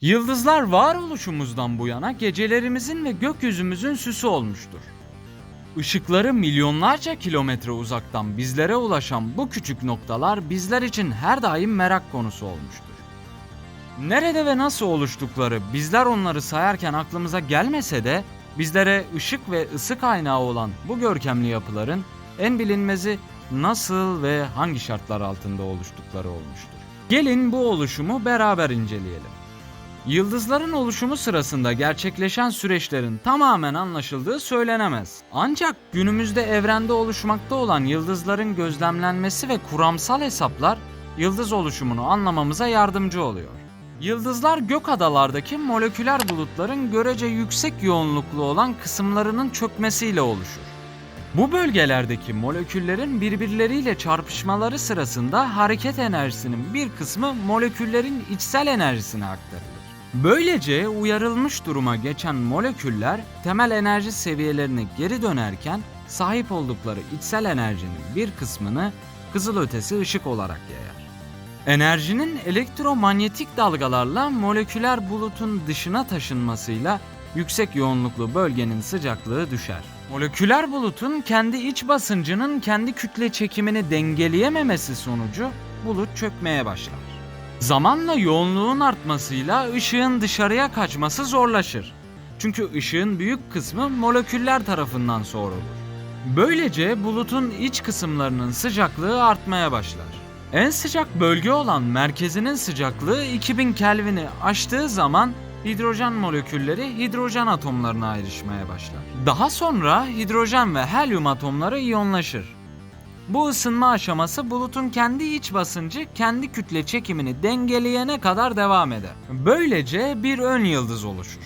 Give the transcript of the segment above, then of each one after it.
Yıldızlar varoluşumuzdan bu yana gecelerimizin ve gökyüzümüzün süsü olmuştur. Işıkları milyonlarca kilometre uzaktan bizlere ulaşan bu küçük noktalar bizler için her daim merak konusu olmuştur. Nerede ve nasıl oluştukları bizler onları sayarken aklımıza gelmese de bizlere ışık ve ısı kaynağı olan bu görkemli yapıların en bilinmezi nasıl ve hangi şartlar altında oluştukları olmuştur. Gelin bu oluşumu beraber inceleyelim. Yıldızların oluşumu sırasında gerçekleşen süreçlerin tamamen anlaşıldığı söylenemez. Ancak günümüzde evrende oluşmakta olan yıldızların gözlemlenmesi ve kuramsal hesaplar yıldız oluşumunu anlamamıza yardımcı oluyor. Yıldızlar gök adalardaki moleküler bulutların görece yüksek yoğunluklu olan kısımlarının çökmesiyle oluşur. Bu bölgelerdeki moleküllerin birbirleriyle çarpışmaları sırasında hareket enerjisinin bir kısmı moleküllerin içsel enerjisine aktarılır. Böylece uyarılmış duruma geçen moleküller temel enerji seviyelerine geri dönerken sahip oldukları içsel enerjinin bir kısmını kızılötesi ışık olarak yayar. Enerjinin elektromanyetik dalgalarla moleküler bulutun dışına taşınmasıyla yüksek yoğunluklu bölgenin sıcaklığı düşer. Moleküler bulutun kendi iç basıncının kendi kütle çekimini dengeleyememesi sonucu bulut çökmeye başlar. Zamanla yoğunluğun artmasıyla ışığın dışarıya kaçması zorlaşır. Çünkü ışığın büyük kısmı moleküller tarafından soğurulur. Böylece bulutun iç kısımlarının sıcaklığı artmaya başlar. En sıcak bölge olan merkezinin sıcaklığı 2000 Kelvin'i aştığı zaman hidrojen molekülleri hidrojen atomlarına ayrışmaya başlar. Daha sonra hidrojen ve helyum atomları iyonlaşır. Bu ısınma aşaması bulutun kendi iç basıncı kendi kütle çekimini dengeleyene kadar devam eder. Böylece bir ön yıldız oluşur.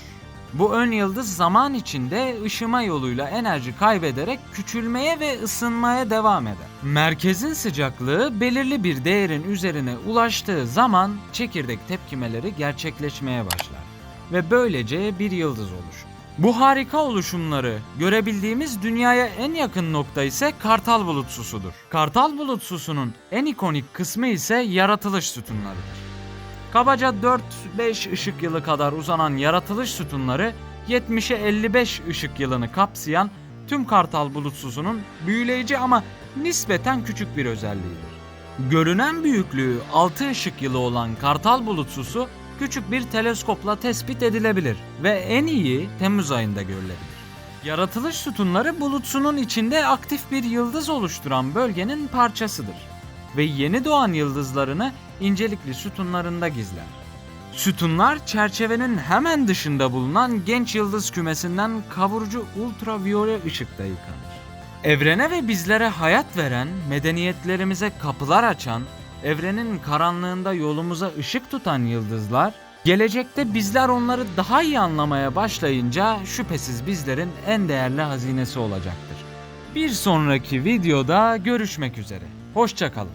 Bu ön yıldız zaman içinde ışıma yoluyla enerji kaybederek küçülmeye ve ısınmaya devam eder. Merkezin sıcaklığı belirli bir değerin üzerine ulaştığı zaman çekirdek tepkimeleri gerçekleşmeye başlar ve böylece bir yıldız oluşur. Bu harika oluşumları görebildiğimiz dünyaya en yakın nokta ise Kartal Bulutsusu'dur. Kartal Bulutsusu'nun en ikonik kısmı ise yaratılış sütunlarıdır. Kabaca 4-5 ışık yılı kadar uzanan yaratılış sütunları 70'e 55 ışık yılını kapsayan tüm Kartal Bulutsusu'nun büyüleyici ama nispeten küçük bir özelliğidir. Görünen büyüklüğü 6 ışık yılı olan Kartal Bulutsusu küçük bir teleskopla tespit edilebilir ve en iyi Temmuz ayında görülebilir. Yaratılış sütunları bulutsunun içinde aktif bir yıldız oluşturan bölgenin parçasıdır ve yeni doğan yıldızlarını incelikli sütunlarında gizler. Sütunlar çerçevenin hemen dışında bulunan genç yıldız kümesinden kavurucu ultraviyole ışıkta yıkanır. Evrene ve bizlere hayat veren, medeniyetlerimize kapılar açan, evrenin karanlığında yolumuza ışık tutan yıldızlar, gelecekte bizler onları daha iyi anlamaya başlayınca şüphesiz bizlerin en değerli hazinesi olacaktır. Bir sonraki videoda görüşmek üzere. Hoşçakalın.